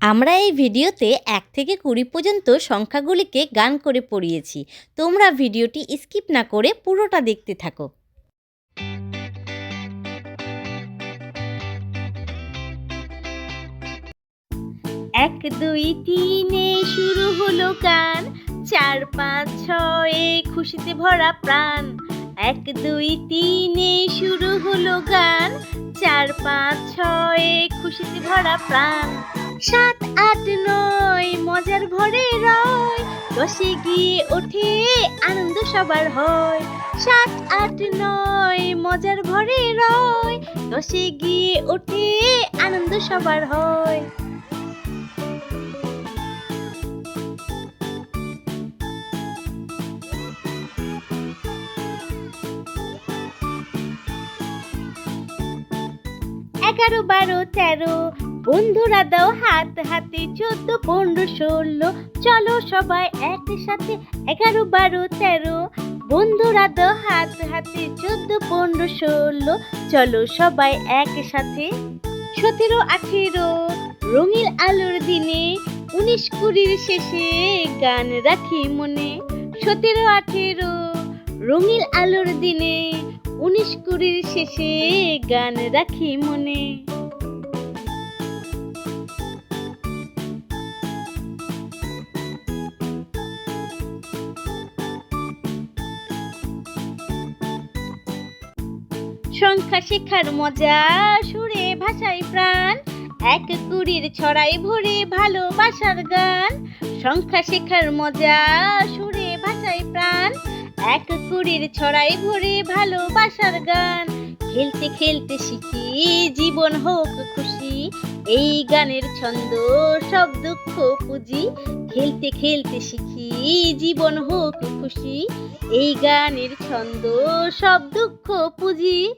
আমরা এই ভিডিওতে এক থেকে কুড়ি পর্যন্ত সংখ্যাগুলিকে গান করে পড়িয়েছি। তোমরা ভিডিওটি স্কিপ না করে পুরোটা দেখতে থাকো। এক, দুই, তিনে শুরু হলো গান। চার, পাঁচ, ছয়ে খুশিতে ভরা প্রাণ। এক, দুই, তিনে শুরু হলো গান। চার, পাঁচ, ছয়ে খুশিতে ভরা প্রাণ। সাত, আট, নয়, মজার ভরে রয়। দশে গিয়ে ওঠে আনন্দ সবার হয়। সাত, আট, নয়, মজার ভরে রয়। দশে গিয়ে ওঠে আনন্দ সবার হয়। এগারো, বারো, তেরো বন্ধুরা দাও হাত, হাতে চোদ্দ, পনেরো, ষোলো। চলো সবাই একসাথে এগারো, বারো, তেরো। বন্ধুরা দাও হাত, হাতে চোদ্দ, পনেরো, ষোলো। চলো সবাই একসাথে সতেরো, আঠেরো। রঙিল আলোর দিনে উনিশ কুড়ির শেষে গান রাখি মনে। সতেরো, আঠেরো। রঙিল আলোর দিনে উনিশ কুড়ির শেষে গান রাখি মনে। সংখ্যা শেখার মজা, সুরে ভাষায় প্রাণ। এক কুড়ির ছড়াই ভরে ভালোবাসার গান। সংখ্যা শেখার মজা, সুরে ভাষায় প্রাণ। এক কুড়ির ছড়াই ভরে ভালোবাসার গান। খেলতে খেলতে শিখি, জীবন হোক খুশি। এই গানের ছন্দ, সব দুঃখ পুঁজি। খেলতে খেলতে শিখি, জীবন হোক খুশি। এই গানের ছন্দ, সব দুঃখ পুঁজি।